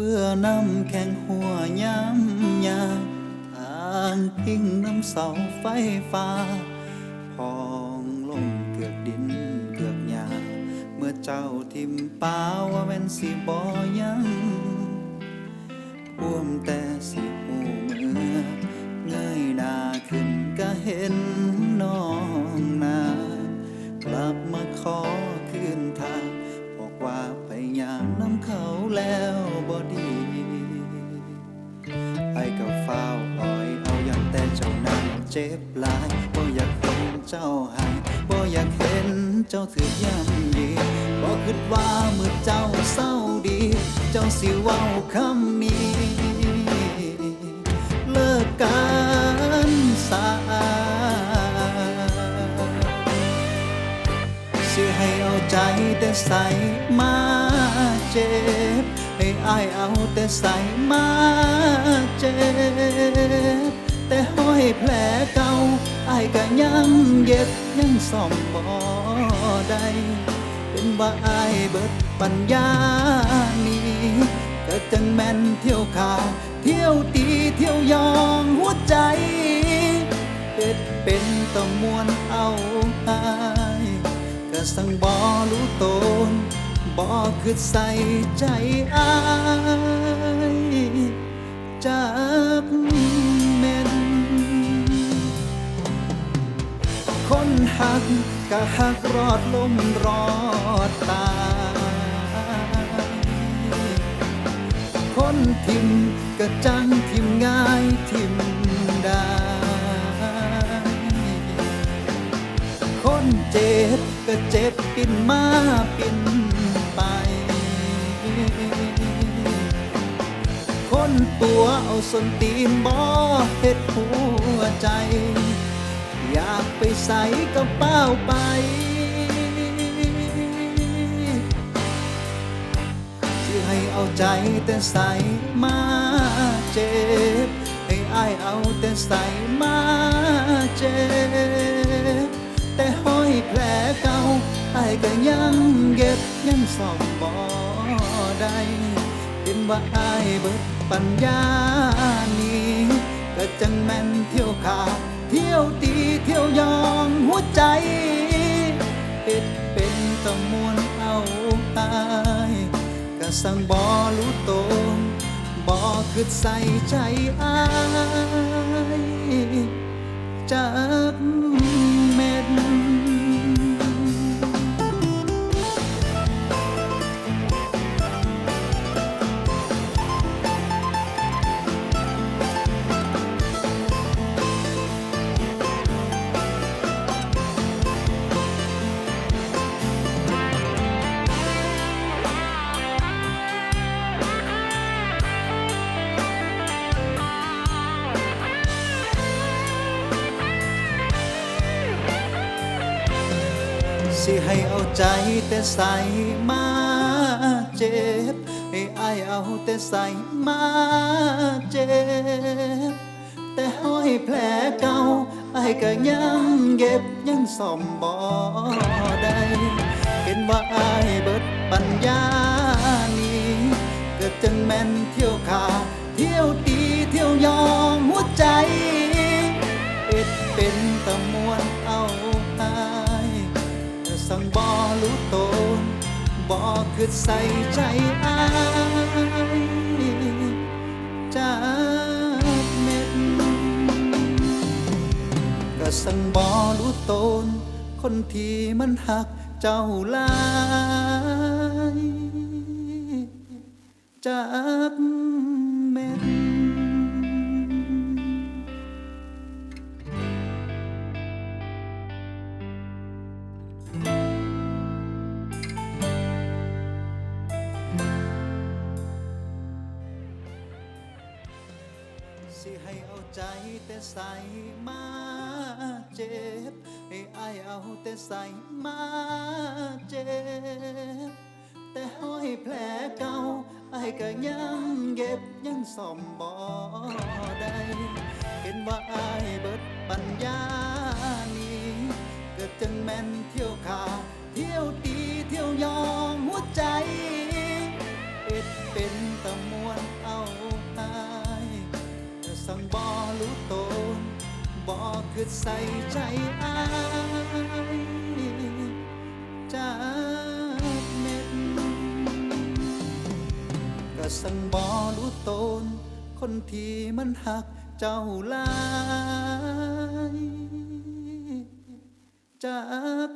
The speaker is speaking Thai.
ฟื่อน้ำแข็งหัวย้ำยาทางพิงน้ำเสาไฟฟ้า พองลงเกือกดินเกือกหญ้าเมื่อเจ้าทิมป่าว่าแม่นสิบ่ยังพ่วมแต่สิหูเมื่อเงยหน้าขึ้นก็เห็นน้องนากลับมาขอ เจ็บหลายบ่อยากเห็นเจ้าหายบ่อยากเห็นเจ้าถือย่ำยีบ่คิดว่าเมื่อเจ้าเศร้าดี เจ้าสิเว้าคำนี้ เลิกกันสาสิให้เอาใจแต่ใส่มาเจ็บให้อายเอาแต่ใส่มาเจ็บ แต่ห้อยแผลเก่าอายก็ยังเย็บยังซ่อมบ่ได้เป็นว่าอายเบิดปัญญานี้ก็จังแม่นเที่ยวขาเที่ยวตีเที่ยวยองหัวใจเฮ็ดเป็นต้องมวนเอาอายก็สั่งบ่รู้ตนบ่คือใส่ใจอายักก็หักรอดลมรอดตายคนทิมก็จังทิมง่ายทิมได้ คนเจ็บก็เจ็บปินมาปินไป คนตัวเอาสนตีนบ่เฮ็ดหัวใจ อยากไปใส่กระเป๋าไป ที่ให้เอาใจแต่ใส่มาเจ็บ ให้อายเอาแต่ใส่มาเจ็บ แต่ห้อยแผลเก่าอายก็ยังเก็บยังซ่อมบ่ได้เป็นว่าอายเบิดปัญญานี้ก็จังแม่นเที่ยวขา เที่ยวตีเที่ยวยองหัวใจ เป็ดเป็นตะมวนเอาตายก็สั่งบอรู้ตนบ่คือใส่ใจอาย สิให้เอาใจแต่ใส่มาเจ็บ ให้อายเอาแต่ใส่มาเจ็บ แต่ห้อยแผลเก่าอายก็ยังเก็บยังซ่อมบ่ได้เห็นว่าอายเบิดปัญญานี้เกิดจังแม่นเที่ยวขาเที่ยวตีเที่ยวยองหัวใจเอ็ดเป็นตะมวน บ่รู้ตนบ่คือใส่ใจอายจากเม็ดก็สั่งบ่รู้ตน คนที่มันหักเจ้าลายจากเม็ด สิให้เอาใจแต่ใส่มาเจ็บ ให้อายเอาแต่ใส่มาเจ็บ แต่ห้อยแผลเก่าอายก็ยังเก็บยังซ่อมบ่ได้เห็นว่าอายเบิดปัญญา บอคือใส่ใจอายจากเม็ดก็สังบอรู้ตน คนที่มันหักเจ้าลายจาก